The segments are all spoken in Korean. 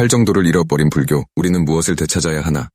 팔 정도를 잃어버린 불교, 우리는 무엇을 되찾아야 하나?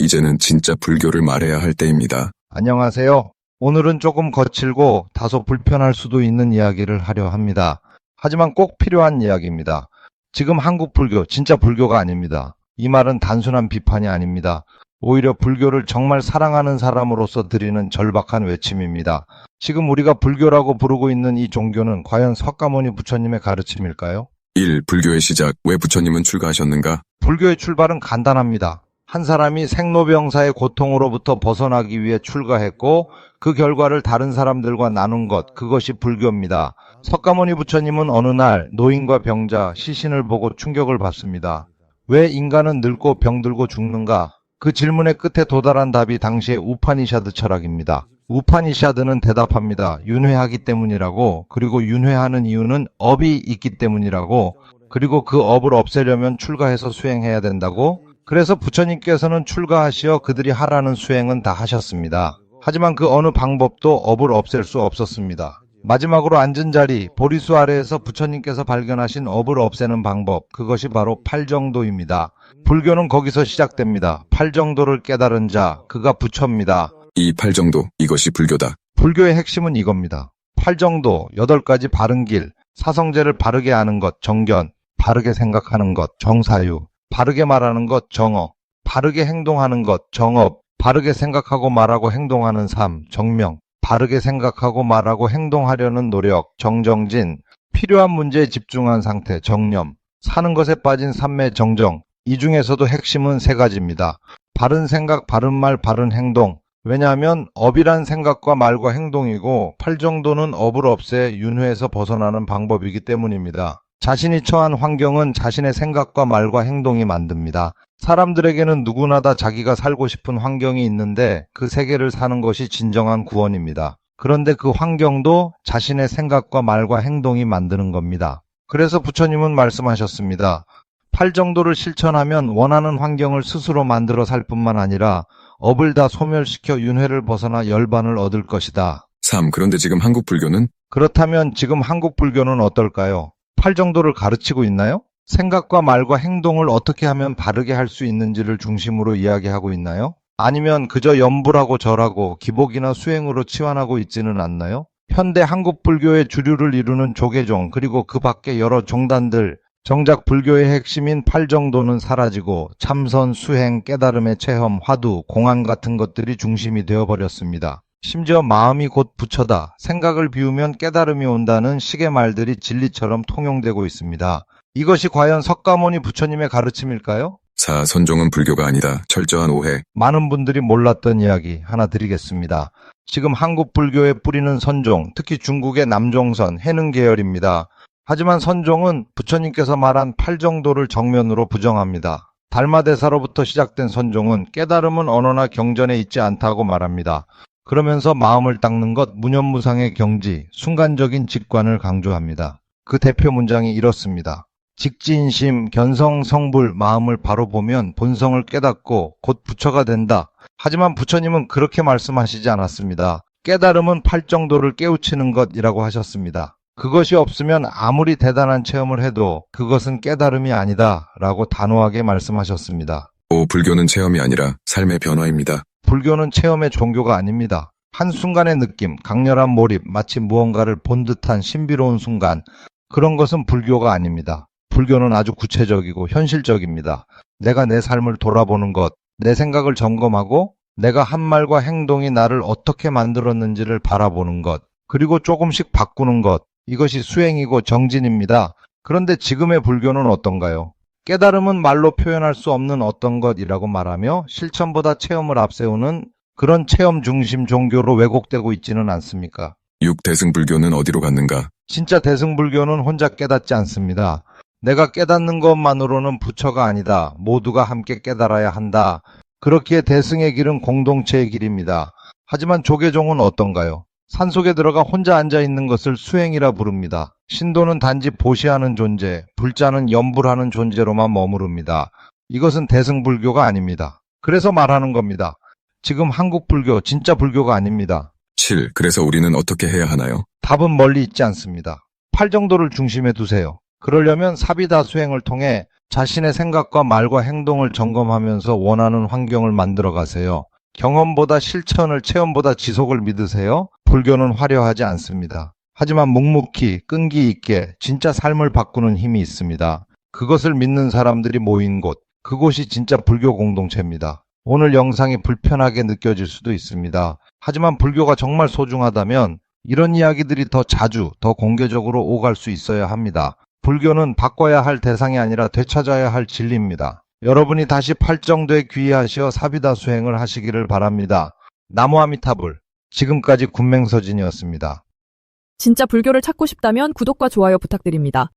이제는 진짜 불교를 말해야 할 때입니다. 안녕하세요. 오늘은 조금 거칠고 다소 불편할 수도 있는 이야기를 하려 합니다. 하지만 꼭 필요한 이야기입니다. 지금 한국 불교, 진짜 불교가 아닙니다. 이 말은 단순한 비판이 아닙니다. 오히려 불교를 정말 사랑하는 사람으로서 드리는 절박한 외침입니다. 지금 우리가 불교라고 부르고 있는 이 종교는 과연 석가모니 부처님의 가르침일까요? 1. 불교의 시작, 왜 부처님은 출가하셨는가? 불교의 출발은 간단합니다. 한 사람이 생로병사의 고통으로부터 벗어나기 위해 출가했고 그 결과를 다른 사람들과 나눈 것, 그것이 불교입니다. 석가모니 부처님은 어느 날 노인과 병자, 시신을 보고 충격을 받습니다. 왜 인간은 늙고 병들고 죽는가? 그 질문의 끝에 도달한 답이 당시의 우파니샤드 철학입니다. 우파니샤드는 대답합니다. 윤회하기 때문이라고, 그리고 윤회하는 이유는 업이 있기 때문이라고, 그리고 그 업을 없애려면 출가해서 수행해야 된다고, 그래서 부처님께서는 출가하시어 그들이 하라는 수행은 다 하셨습니다. 하지만 그 어느 방법도 업을 없앨 수 없었습니다. 마지막으로 앉은 자리, 보리수 아래에서 부처님께서 발견하신 업을 없애는 방법, 그것이 바로 팔정도입니다. 불교는 거기서 시작됩니다. 팔정도를 깨달은 자, 그가 부처입니다. 이 팔 정도, 이것이 불교다. 불교의 핵심은 이겁니다. 팔정도, 여덟 가지 바른 길, 사성제를 바르게 아는 것, 정견, 바르게 생각하는 것, 정사유, 바르게 말하는 것, 정어, 바르게 행동하는 것, 정업, 바르게 생각하고 말하고 행동하는 삶, 정명, 바르게 생각하고 말하고 행동하려는 노력, 정정진, 필요한 문제에 집중한 상태, 정념, 사는 것에 빠진 삶의 정정, 이 중에서도 핵심은 세 가지입니다. 바른 생각, 바른 말, 바른 행동. 왜냐하면 업이란 생각과 말과 행동이고 팔 정도는 업을 없애 윤회에서 벗어나는 방법이기 때문입니다. 자신이 처한 환경은 자신의 생각과 말과 행동이 만듭니다. 사람들에게는 누구나 다 자기가 살고 싶은 환경이 있는데 그 세계를 사는 것이 진정한 구원입니다. 그런데 그 환경도 자신의 생각과 말과 행동이 만드는 겁니다. 그래서 부처님은 말씀하셨습니다. 팔 정도를 실천하면 원하는 환경을 스스로 만들어 살 뿐만 아니라 업을 다 소멸시켜 윤회를 벗어나 열반을 얻을 것이다. 3. 그런데 지금 한국 불교는 그렇다면 지금 한국 불교는 어떨까요? 팔 정도를 가르치고 있나요? 생각과 말과 행동을 어떻게 하면 바르게 할 수 있는지를 중심으로 이야기하고 있나요? 아니면 그저 염불하고 절하고 기복이나 수행으로 치환하고 있지는 않나요? 현대 한국 불교의 주류를 이루는 조계종 그리고 그 밖의 여러 종단들 정작 불교의 핵심인 팔정도는 사라지고 참선, 수행, 깨달음의 체험, 화두, 공안 같은 것들이 중심이 되어버렸습니다. 심지어 마음이 곧 부처다, 생각을 비우면 깨달음이 온다는 식의 말들이 진리처럼 통용되고 있습니다. 이것이 과연 석가모니 부처님의 가르침일까요? 4. 선종은 불교가 아니다. 철저한 오해. 많은 분들이 몰랐던 이야기 하나 드리겠습니다. 지금 한국 불교의 뿌리는 선종, 특히 중국의 남종선, 해능 계열입니다. 하지만 선종은 부처님께서 말한 팔 정도를 정면으로 부정합니다. 달마대사로부터 시작된 선종은 깨달음은 언어나 경전에 있지 않다고 말합니다. 그러면서 마음을 닦는 것, 무념무상의 경지, 순간적인 직관을 강조합니다. 그 대표 문장이 이렇습니다. 직진심, 견성, 성불, 마음을 바로 보면 본성을 깨닫고 곧 부처가 된다. 하지만 부처님은 그렇게 말씀하시지 않았습니다. 깨달음은 팔 정도를 깨우치는 것이라고 하셨습니다. 그것이 없으면 아무리 대단한 체험을 해도 그것은 깨달음이 아니다 라고 단호하게 말씀하셨습니다. 5. 불교는 체험이 아니라 삶의 변화입니다. 불교는 체험의 종교가 아닙니다. 한순간의 느낌, 강렬한 몰입, 마치 무언가를 본 듯한 신비로운 순간, 그런 것은 불교가 아닙니다. 불교는 아주 구체적이고 현실적입니다. 내가 내 삶을 돌아보는 것, 내 생각을 점검하고 내가 한 말과 행동이 나를 어떻게 만들었는지를 바라보는 것, 그리고 조금씩 바꾸는 것, 이것이 수행이고 정진입니다. 그런데 지금의 불교는 어떤가요? 깨달음은 말로 표현할 수 없는 어떤 것이라고 말하며 실천보다 체험을 앞세우는 그런 체험 중심 종교로 왜곡되고 있지는 않습니까? 6. 대승불교는 어디로 갔는가? 진짜 대승불교는 혼자 깨닫지 않습니다. 내가 깨닫는 것만으로는 부처가 아니다. 모두가 함께 깨달아야 한다. 그렇기에 대승의 길은 공동체의 길입니다. 하지만 조계종은 어떤가요? 산속에 들어가 혼자 앉아 있는 것을 수행이라 부릅니다. 신도는 단지 보시하는 존재, 불자는 염불하는 존재로만 머무릅니다. 이것은 대승불교가 아닙니다. 그래서 말하는 겁니다. 지금 한국 불교, 진짜 불교가 아닙니다. 7. 그래서 우리는 어떻게 해야 하나요? 답은 멀리 있지 않습니다. 팔 정도를 중심에 두세요. 그러려면 사비다 수행을 통해 자신의 생각과 말과 행동을 점검하면서 원하는 환경을 만들어 가세요. 경험보다 실천을 체험보다 지속을 믿으세요. 불교는 화려하지 않습니다. 하지만 묵묵히 끈기 있게 진짜 삶을 바꾸는 힘이 있습니다. 그것을 믿는 사람들이 모인 곳, 그곳이 진짜 불교 공동체입니다. 오늘 영상이 불편하게 느껴질 수도 있습니다. 하지만 불교가 정말 소중하다면 이런 이야기들이 더 자주, 더 공개적으로 오갈 수 있어야 합니다. 불교는 바꿔야 할 대상이 아니라 되찾아야 할 진리입니다. 여러분이 다시 팔정도에 귀의하시어 사비다 수행을 하시기를 바랍니다. 나무아미타불, 지금까지 군맹서진이었습니다. 진짜 불교를 찾고 싶다면 구독과 좋아요 부탁드립니다.